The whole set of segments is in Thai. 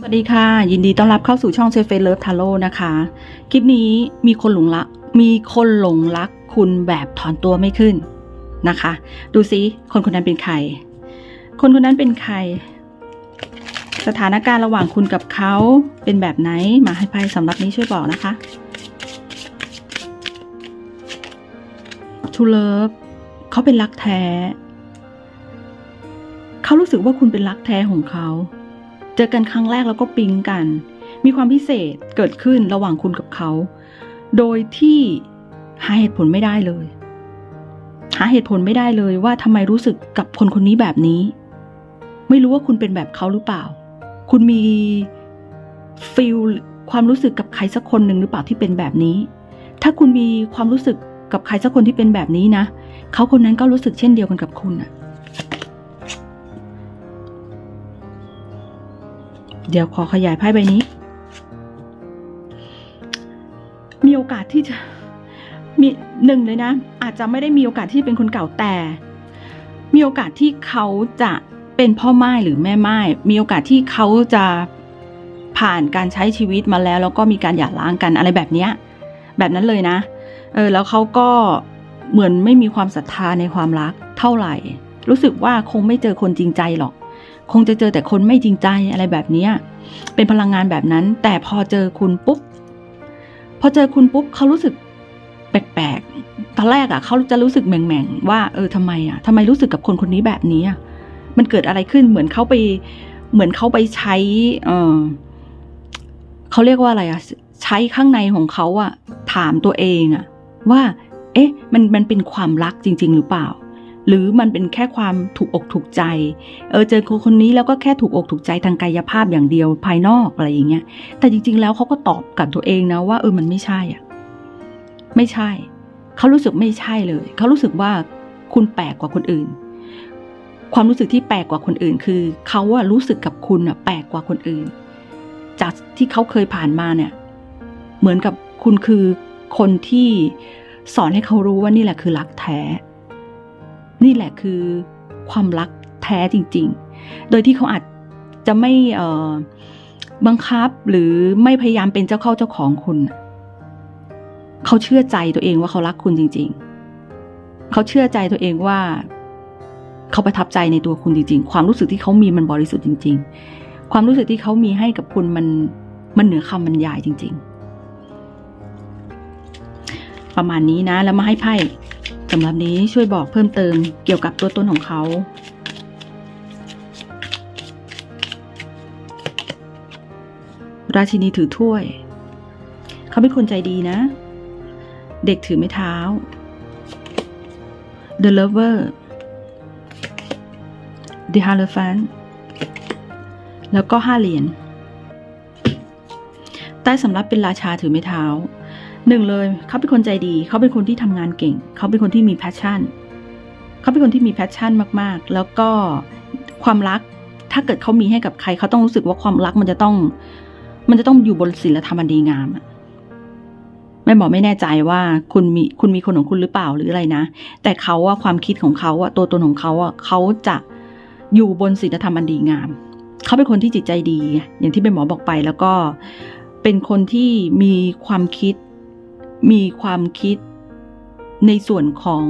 สวัสดีค่ะ ยินดีต้อนรับเข้าสู่ช่องเซฟเฟเลิฟทาโร่นะคะ คลิปนี้มีคนหลงรักมีคนหลงรักคุณแบบถอนตัวไม่ขึ้นนะคะ ดูซิคนคนนั้นเป็นใคร คนคนนั้นเป็นใคร สถานการณ์ระหว่างคุณกับเขาเป็นแบบไหนมาให้ไพ่สำหรับนี้ช่วยบอกนะคะ To love เขาเป็นรักแท้ เขารู้สึกว่าคุณเป็นรักแท้ของเขา เจอกันครั้งแรกแล้วก็ปิ๊งกัน มีความพิเศษเกิดขึ้นระหว่างคุณกับเขา โดยที่หาเหตุผลไม่ได้เลย หาเหตุผลไม่ได้เลยว่าทำไมรู้สึกกับคนคนนี้แบบนี้ ไม่รู้ว่าคุณเป็นแบบเขาหรือเปล่า คุณมีฟีลความรู้สึกกับใครสักคนหนึ่งหรือเปล่าที่เป็นแบบนี้ ถ้าคุณมีความรู้สึกกับใครสักคนที่เป็นแบบนี้นะ เขาคนนั้นก็รู้สึกเช่นเดียวกันกับคุณอะ เดี๋ยวขอขยายไพ่ใบนี้ มีโอกาสที่จะมีหนึ่งเลยนะ อาจจะไม่ได้มีโอกาสที่เป็นคนเก่าแต่ มีโอกาสที่เขาจะเป็นพ่อไม้หรือแม่ไม้มีโอกาสที่เขาจะผ่านการใช้ชีวิตมาแล้ว แล้วก็มีการหย่าร้างกันอะไรแบบเนี้ยแบบนั้นเลยนะเออแล้วเขาก็เหมือนไม่มีความศรัทธาในความรักเท่าไหร่ รู้สึกว่าคงไม่เจอคนจริงใจหรอก คงจะเจอแต่คนไม่จริงใจอะไรแบบนี้เป็นพลังงานแบบนั้น แต่พอเจอคุณปุ๊บ พอเจอคุณปุ๊บเขารู้สึกแปลกๆตอนแรกอะ่ะเขาจะรู้สึกแหม่งๆว่าเออทำไมอะ่ะทำไมรู้สึกกับคนคนนี้แบบนี้อะมันเกิดอะไรขึ้นเหมือนเขาไป เหมือนเขาไปใช้ เออเขาเรียกว่าอะไรอะ่ะใช้ข้างในของเขาอะ่ะถามตัวเองอะ่ะ ว่า เอ๊ะ มันมันเป็นความรักจริง ๆ หรือเปล่า หรือมันเป็นแค่ความถูกอกถูกใจ เออเจอคนคนนี้แล้วก็แค่ถูกอกถูกใจทางกายภาพอย่างเดียวภายนอกอะไรอย่างเงี้ย แต่จริง ๆ แล้วเขาก็ตอบกับตัวเองนะว่าเออมันไม่ใช่อะ ไม่ใช่ เขารู้สึกไม่ใช่เลย เขารู้สึกว่าคุณแปลกกว่าคนอื่น ความรู้สึกที่แปลกกว่าคนอื่น คือเขาอะรู้สึกกับคุณอะแปลกกว่าคนอื่น จากที่เขาเคยผ่านมาเนี่ย เหมือนกับคุณคือคนที่สอนให้เขารู้ว่านี่แหละคือรักแท้ นี่แหละคือความรักแท้จริง ๆ โดยที่เขาอาจจะไม่บังคับหรือไม่พยายามเป็นเจ้าเข้าเจ้าของคุณ เขาเชื่อใจตัวเองว่าเขารักคุณจริง ๆ เขาเชื่อใจตัวเองว่าเขาประทับใจในตัวคุณจริง ๆ ความรู้สึกที่เขามีมันบริสุทธิ์จริง ๆ ความรู้สึกที่เขามีให้กับคุณมันมันเหนือคำบรรยายจริง ๆ ประมาณนี้นะแล้วมาให้ไพ่ สำหรับนี้ช่วยบอกเพิ่มเติมเกี่ยวกับตัวตนของเขา ราชินีถือถ้วย เขาเป็นคนใจดีนะ เด็กถือไม้เท้า The Lover The h a l f a n แล้วก็ห้าเหรียญ ใต้สำรับเป็นราชาถือไม้เท้า หนึ่งเลยเขาเป็นคนใจดี เขาเป็นคนที่ทำงานเก่ง เขาเป็นคนที่มีแพชชั่น เขาเป็นคนที่มีแพชชั่นมากๆ แล้วก็ความรักถ้าเกิดเขามีให้กับใครเขาต้องรู้สึกว่าความรักมันจะต้อง มันจะต้องอยู่บนศีลธรรมอันดีงามแม่หมอไม่แน่ใจว่าคุณมีคุณมีคนของคุณหรือเปล่าหรืออะไรนะ แต่เขาว่าความคิดของเขาอะตัวตนของเขาอะเขาจะอยู่บนศีลธรรมอันดีงาม เขาเป็นคนที่จิตใจดี อย่างที่แม่หมอบอกไปแล้วก็เป็นคนที่มีความคิด มีความคิดในส่วนของ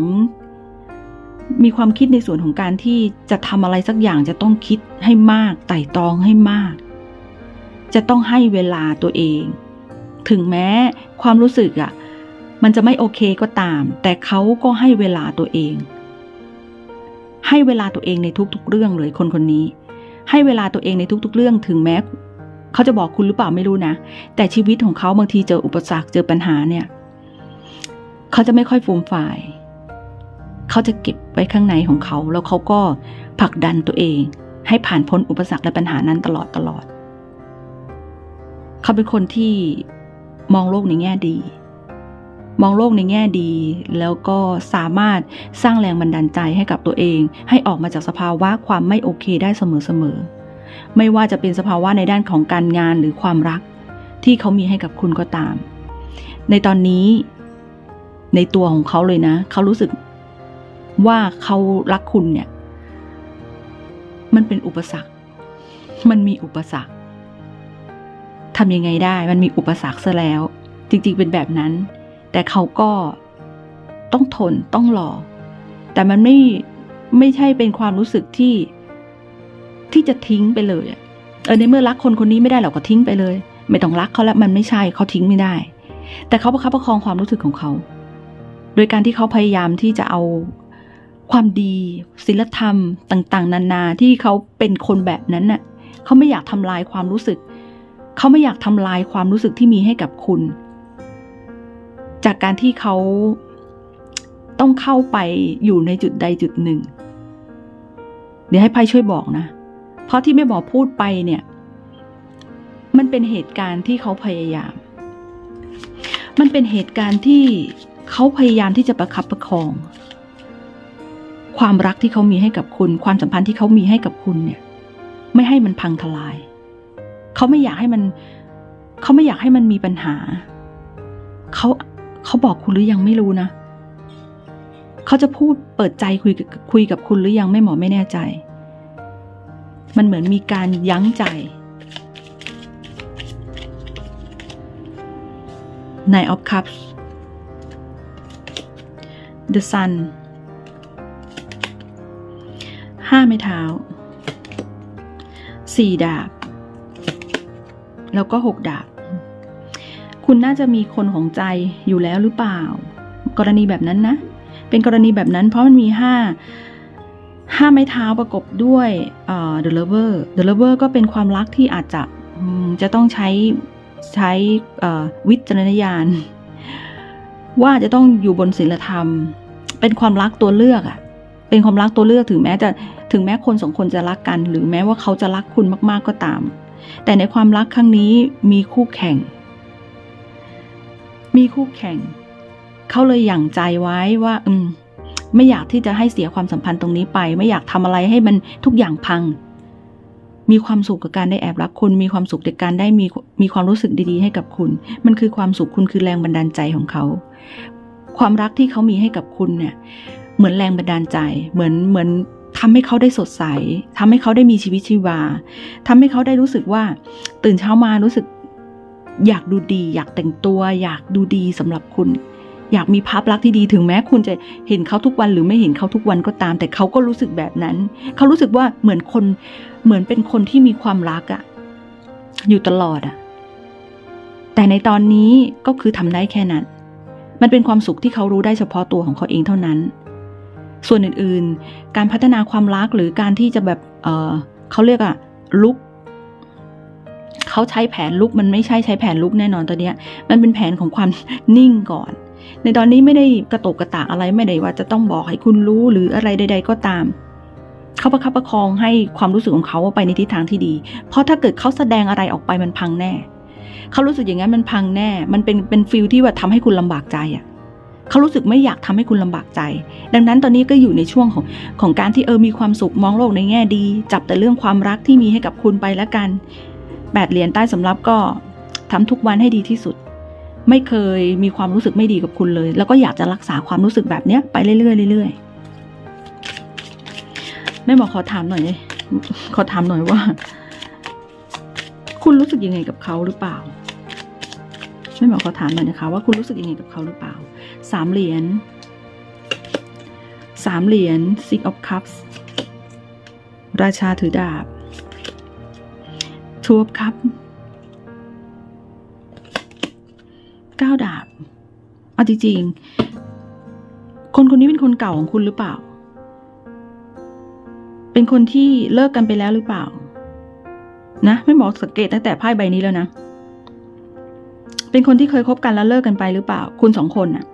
มีความคิดในส่วนของการที่จะทำอะไรสักอย่างจะต้องคิดให้มากไต่ตรองให้มาก จะต้องให้เวลาตัวเอง ถึงแม้ความรู้สึกอะ่ะ มันจะไม่โอเคก็ตาม แต่เขาก็ให้เวลาตัวเอง ให้เวลาตัวเองในทุกๆเรื่องเลยคนคนนี้ ให้เวลาตัวเองในทุก ๆ เรื่อง ถึงแม้เขาจะบอกคุณหรือเปล่าไม่รู้นะ แต่ชีวิตของเขาบางทีเจออุปสรรคเจอปัญหาเนี่ยเเขาจะไม่ค่อยฟูมฝ่าย เขาจะเก็บไว้ข้างในของเขา แล้วเขาก็ผลักดันตัวเอง ให้ผ่านพ้นอุปสรรคและปัญหานั้นตลอดตลอด เขาเป็นคนที่มองโลกในแง่ดี มองโลกในแง่ดี แล้วก็สามารถสร้างแรงบันดาลใจให้กับตัวเอง ให้ออกมาจากสภาวะความไม่โอเคได้เสมอๆ ไม่ว่าจะเป็นสภาวะในด้านของการงานหรือความรักที่เขามีให้กับคุณก็ตาม ในตอนนี้ ในตัวของเขาเลยนะ เขารู้สึกว่าเขารักคุณเนี่ย มันเป็นอุปสรรค มันมีอุปสรรคทำยังไงได้ มันมีอุปสรรคซะแล้ว จริงๆเป็นแบบนั้น แต่เขาก็ต้องทนต้องรอ แต่มันไม่ไม่ใช่เป็นความรู้สึกที่ที่จะทิ้งไปเลยเออในเมื่อรักคนคนนี้ไม่ได้เราก็ทิ้งไปเลย ไม่ต้องรักเขาแล้วมันไม่ใช่เขาทิ้งไม่ได้ แต่เขาประคับประคองความรู้สึกของเขา โดยการที่เขาพยายามที่จะเอาความดีศีลธรรมต่าง ๆ นานาที่เขาเป็นคนแบบนั้นน่ะเขาไม่อยากทำลายความรู้สึก เขาไม่อยากทำลายความรู้สึกที่มีให้กับคุณ จากการที่เขาต้องเข้าไปอยู่ในจุดใดจุดหนึ่ง เดี๋ยวให้ไพ่ช่วยบอกนะ เพราะที่แม่บอกพูดไปเนี่ย มันเป็นเหตุการณ์ที่เขาพยายาม มันเป็นเหตุการณ์ที่ เขาพยายามที่จะประคับประคอง ความรักที่เขามีให้กับคุณ ความสัมพันธ์ที่เขามีให้กับคุณเนี่ย ไม่ให้มันพังทลาย เขาไม่อยากให้มัน เขาไม่อยากให้มันมีปัญหา เขาเขาบอกคุณหรือยังไม่รู้นะ เขาจะพูดเปิดใจคุยคุยกับคุณหรือยังไม่หมอไม่แน่ใจ มันเหมือนมีการยั้งใจ Nine of Cups The Sun ห้าไม้เท้าสี่ดาบ แล้วก็หกดาบ คุณน่าจะมีคนของใจอยู่แล้วหรือเปล่า กรณีแบบนั้นนะ เป็นกรณีแบบนั้นเพราะมันมีห้าห้าไม้เท้าประกบด้วยเอ่อ The Lover The Lover ก็เป็นความรักที่อาจจะจะต้องใช้ใช้วิจารณญาณ ว่าจะต้องอยู่บนศีลธรรม เป็นความรักตัวเลือกอะเป็นความรักตัวเลือกถึงแม้จะถึงแม้คนสองคนจะรักกัน หรือแม้ว่าเขาจะรักคุณมากๆก็ตาม แต่ในความรักครั้งนี้มีคู่แข่ง มีคู่แข่ง เขาเลยหยั่งใจไว้ว่า อืม ไม่อยากที่จะให้เสียความสัมพันธ์ตรงนี้ไป ไม่อยากทำอะไรให้มันทุกอย่างพัง มีความสุขกับการได้แอบรักคุณมีความสุขในการได้มีมีความรู้สึกดีๆ ให้กับคุณ มันคือความสุขคุณคือแรงบันดาลใจของเขา ความรักที่เขามีให้กับคุณเนี่ย เหมือนแรงบันดาลใจ เหมือนเหมือนทำให้เขาได้สดใส ทำให้เขาได้มีชีวิตชีวา ทำให้เขาได้รู้สึกว่า ตื่นเช้ามารู้สึก อยากดูดี อยากแต่งตัว อยากดูดีสำหรับคุณ อยากมีภาพลักษณ์ที่ดีถึงแม้คุณจะเห็นเขาทุกวันหรือไม่เห็นเขาทุกวันก็ตาม แต่เขาก็รู้สึกแบบนั้น เขารู้สึกว่าเหมือนคน เหมือนเป็นคนที่มีความรักอะอยู่ตลอดอะแต่ในตอนนี้ก็คือทำได้แค่นั้น มันเป็นความสุขที่เขารู้ได้เฉพาะตัวของเขาเองเท่านั้น ส่วนอื่นๆ การพัฒนาความรักหรือการที่จะแบบเเขาเรียกอะลุกเขาใช้แผนลุกมันไม่ใช่ใช้แผนลุกแน่นอนตอนนี้มันเป็นแผนของความนิ่งก่อน ในตอนนี้ไม่ได้กระตกกระตากอะไรไม่ได้ว่าจะต้องบอกให้คุณรู้หรืออะไรใด ๆ ก็ตามเขาประคับประคองให้ความรู้สึกของเขาไปในทิศทางที่ดี เพราะถ้าเกิดเขาแสดงอะไรออกไปมันพังแน่ เขารู้สึกอย่างนั้นมันพังแน่ มันเป็นเป็นฟิลที่ว่าทำให้คุณลำบากใจอะ่ะเขารู้สึกไม่อยากทำให้คุณลำบากใจ ดังนั้นตอนนี้ก็อยู่ในช่วงของของการที่เออมีความสุขมองโลกในแง่ดี จับแต่เรื่องความรักที่มีให้กับคุณไปแล้วกันแปดเหรียญใต้สำรับก็ทำทุกวันให้ดีที่สุด ไม่เคยมีความรู้สึกไม่ดีกับคุณเลย แล้วก็อยากจะรักษาความรู้สึกแบบเนี้ยไปเรื่อยๆเรื่อยๆแม่หมอขอถามหน่อยเลยขอถามหน่อยว่า คุณรู้สึกยังไงกับเขาหรือเปล่า แม่หมอขอถามหน่อยนะคะ ว่าคุณรู้สึกยังไงกับเขาหรือเปล่าสามเหรียญสามเหรียญ six of cups ราชาถือดาบ two of cups เก้าดาบเอาจริงๆคนคนนี้เป็นคนเก่าของคุณหรือเปล่า เป็นคนที่เลิกกันไปแล้วหรือเปล่า นะ ไม่บอกสังเกตตั้งแต่ไพ่ใบนี้แล้วนะ เป็นคนที่เคยคบกันแล้วเลิกกันไปหรือเปล่า คุณสองคนน่ะ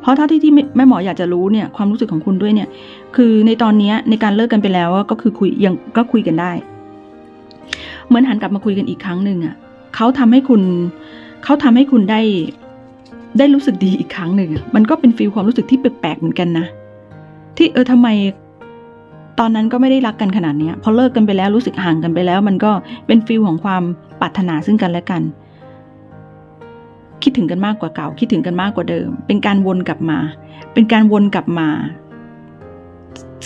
เพราะเท่าที่ที่แม่หมออยากจะรู้เนี่ยความรู้สึกของคุณด้วยเนี่ย คือในตอนนี้ในการเลิกกันไปแล้วก็คือคุยยังก็คุยกันได้ เหมือนหันกลับมาคุยกันอีกครั้งหนึ่งอะเขาทำให้คุณเขาทำให้คุณได้ ได้รู้สึกดีอีกครั้งหนึ่งมันก็เป็นฟีลความรู้สึกที่แปลกๆเหมือนกันนะที่เออทำไมตอนนั้นก็ไม่ได้รักกันขนาดเนี้ยพอเลิกกันไปแล้วรู้สึกห่างกันไปแล้ว มันก็เป็นฟีลของความปรารถนาซึ่งกันและกัน คิดถึงกันมากกว่าเก่า คิดถึงกันมากกว่าเดิม เป็นการวนกลับมา เป็นการวนกลับมา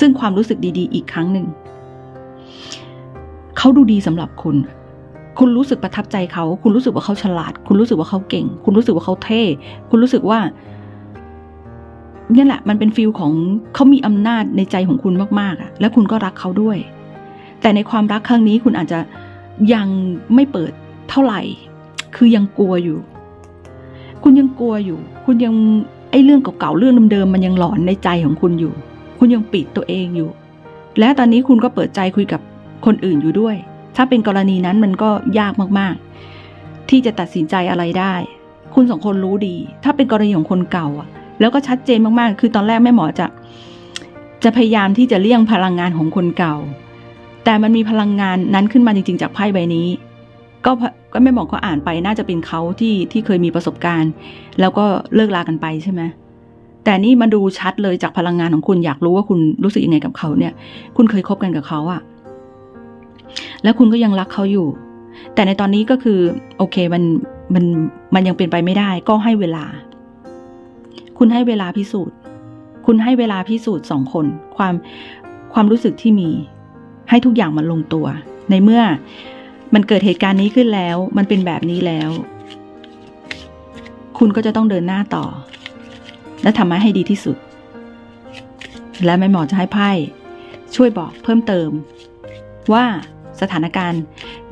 ซึ่งความรู้สึกดี ๆ อีกครั้งหนึ่งเขาดูดีสำหรับคุณ คุณรู้สึกประทับใจเขา คุณรู้สึกว่าเขาฉลาด คุณรู้สึกว่าเขาเก่ง คุณรู้สึกว่าเขาเท่ คุณรู้สึกว่านี่แหละ มันเป็นฟิลของเขามีอำนาจในใจของคุณมากๆอะแล้วคุณก็รักเขาด้วย แต่ในความรักครั้งนี้คุณอาจจะยังไม่เปิดเท่าไหร่ คือยังกลัวอยู่ คุณยังกลัวอยู่ คุณยังไอ้เรื่องเก่าๆเรื่องเดิมๆมันยังหลอนในใจของคุณอยู่ คุณยังปิดตัวเองอยู่ และตอนนี้คุณก็เปิดใจคุยกับคนอื่นอยู่ด้วย ถ้าเป็นกรณีนั้นมันก็ยากมากๆ ที่จะตัดสินใจอะไรได้ คุณสองคนรู้ดี ถ้าเป็นกรณีของคนเก่าอะแล้วก็ชัดเจนมากๆ คือตอนแรกแม่หมอจะ จะพยายามที่จะเลี่ยงพลังงานของคนเก่า แต่มันมีพลังงานนั้นขึ้นมาจริง ๆ จากไพ่ใบนี้ ก็ก็แม่หมอก็อ่านไปน่าจะเป็นเขาที่ที่เคยมีประสบการณ์ แล้วก็เลิกลากันไปใช่ไหมแต่นี่มาดูชัดเลยจากพลังงานของคุณอยากรู้ว่าคุณรู้สึกยังไงกับเขาเนี่ย คุณเคยคบกันกับเขาอะแล้วคุณก็ยังรักเขาอยู่ แต่ในตอนนี้ก็คือ โอเคมันมันมันยังเป็นไปไม่ได้ ก็ให้เวลา คุณให้เวลาพิสูจน์ คุณให้เวลาพิสูจน์สองคน ความความรู้สึกที่มี ให้ทุกอย่างมันลงตัว ในเมื่อ มันเกิดเหตุการณ์นี้ขึ้นแล้ว มันเป็นแบบนี้แล้ว คุณก็จะต้องเดินหน้าต่อ และทำให้ให้ดีที่สุด และแม่หมอจะให้ไพ่ช่วยบอกเพิ่มเติม ว่าสถานการณ์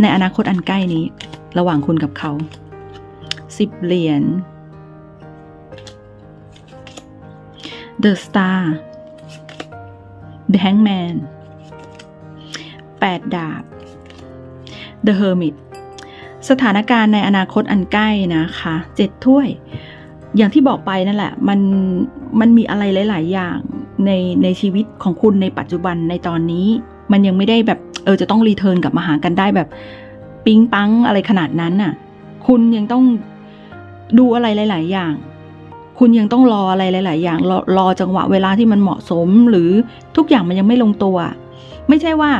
ในอนาคตอันใกล้นี้ ระหว่างคุณกับเขาสิบเหรียญ The Star The Hangman แปดดาบ The Hermit สถานการณ์ในอนาคตอันใกล้นะคะเจ็ดถ้วย อย่างที่บอกไปนั่นแหละ มันมันมีอะไรหลาย ๆ อย่างในในชีวิตของคุณในปัจจุบันในตอนนี้ มันยังไม่ได้แบบเออจะต้องรีเทิร์นกลับมาหากันได้แบบปิ๊งปังอะไรขนาดนั้นน่ะ คุณยังต้องดูอะไรหลาย ๆ อย่าง คุณยังต้องรออะไรหลาย ๆ อย่างรอรอจังหวะเวลาที่มันเหมาะสม หรือทุกอย่างมันยังไม่ลงตัว ไม่ใช่ว่า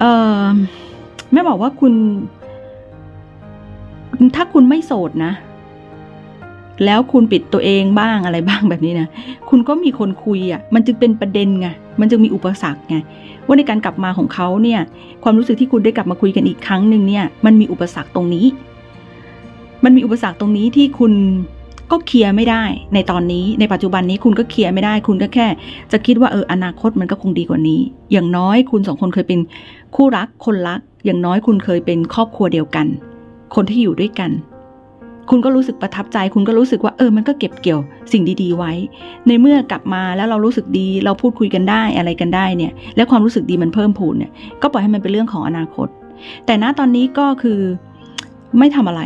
เออ แม่บอกว่าคุณ ถ้าคุณไม่โสดนะ แล้วคุณปิดตัวเองบ้างอะไรบ้างแบบนี้นะ คุณก็มีคนคุยอะ มันจึงเป็นประเด็นไง มันจึงมีอุปสรรคไง ว่าในการกลับมาของเขาเนี่ย ความรู้สึกที่คุณได้กลับมาคุยกันอีกครั้งหนึ่งเนี่ย มันมีอุปสรรคตรงนี้ มันมีอุปสรรคตรงนี้ที่คุณ ก็เคลียร์ไม่ได้ ในตอนนี้ในปัจจุบันนี้คุณก็เคลียร์ไม่ได้ คุณก็แค่ จะคิดว่าเอออนาคตมันก็คงดีกว่านี้ อย่างน้อยคุณสองคนเคยเป็นคู่รักคนรัก อย่างน้อยคุณเคยเป็นครอบครัวเดียวกัน คนที่อยู่ด้วยกัน คุณก็รู้สึกประทับใจ คุณก็รู้สึกว่าเออมันก็เก็บเกี่ยวสิ่งดีๆไว้ ในเมื่อกลับมาแล้วเรารู้สึกดี เราพูดคุยกันได้อะไรกันได้เนี่ย และความรู้สึกดีมันเพิ่มพูนเนี่ยก็ปล่อยให้มันเป็นเรื่องของอนาคต แต่ณตอนนี้ก็คือไม่ทำอะไร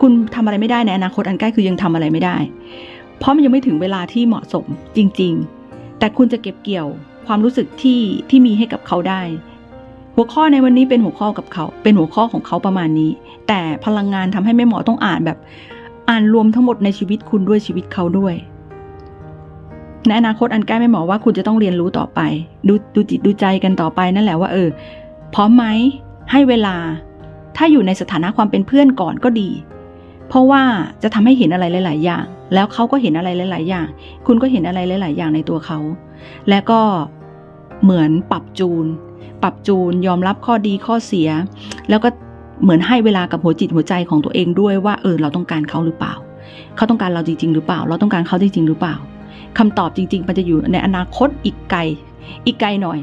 คุณทำอะไรไม่ได้ในอนาคตอันใกล้คือยังทำอะไรไม่ได้ เพราะมันยังไม่ถึงเวลาที่เหมาะสมจริง ๆ แต่คุณจะเก็บเกี่ยวความรู้สึกที่ที่มีให้กับเขาได้ หัวข้อในวันนี้เป็นหัวข้อกับเขา เป็นหัวข้อของเขาประมาณนี้ แต่พลังงานทำให้แม่หมอต้องอ่านแบบ อ่านรวมทั้งหมดในชีวิตคุณด้วยชีวิตเขาด้วยในอนาคตอันใกล้แม่หมอว่าคุณจะต้องเรียนรู้ต่อไป ดูดูจิตดูใจกันต่อไปนั่นแหละว่าเออ พร้อมไหมให้เวลา ถ้าอยู่ในสถานะความเป็นเพื่อนก่อนก็ดี เพราะว่าจะทำให้เห็นอะไรหลาย ๆ อย่าง แล้วเขาก็เห็นอะไรหลาย ๆ อย่าง คุณก็เห็นอะไรหลาย ๆ อย่างในตัวเขา และก็เหมือนปรับจูน ปรับจูนยอมรับข้อดีข้อเสีย แล้วก็เหมือนให้เวลากับหัวจิตหัวใจของตัวเองด้วยว่าเออเราต้องการเขาหรือเปล่า เขาต้องการเราจริง ๆ หรือเปล่า เราต้องการเขาจริง ๆ หรือเปล่าคำตอบจริง ๆ มันจะอยู่ในอนาคตอีกไกล อีกไกลหน่อย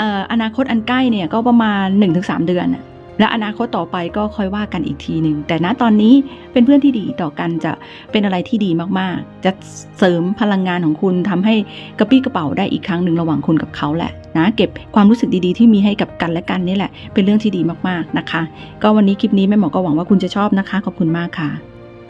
อ่ออนาคตอันใกล้เนี่ยก็ประมาณ 1-3 เดือน และอนาคตต่อไปก็ค่อยว่ากันอีกทีหนึ่งแต่ณตอนนี้เป็นเพื่อนที่ดีต่อกันจะเป็นอะไรที่ดีมากๆ จะเสริมพลังงานของคุณทำให้กระปี้กระเป๋าได้อีกครั้งหนึ่งระหว่างคุณกับเขาแหละนะเก็บความรู้สึกดีๆที่มีให้กับกันและกันนี่แหละ เป็นเรื่องที่ดีมากๆนะคะ ก็วันนี้คลิปนี้แม่หมอก็หวังว่าคุณจะชอบนะคะขอบคุณมากค่ะ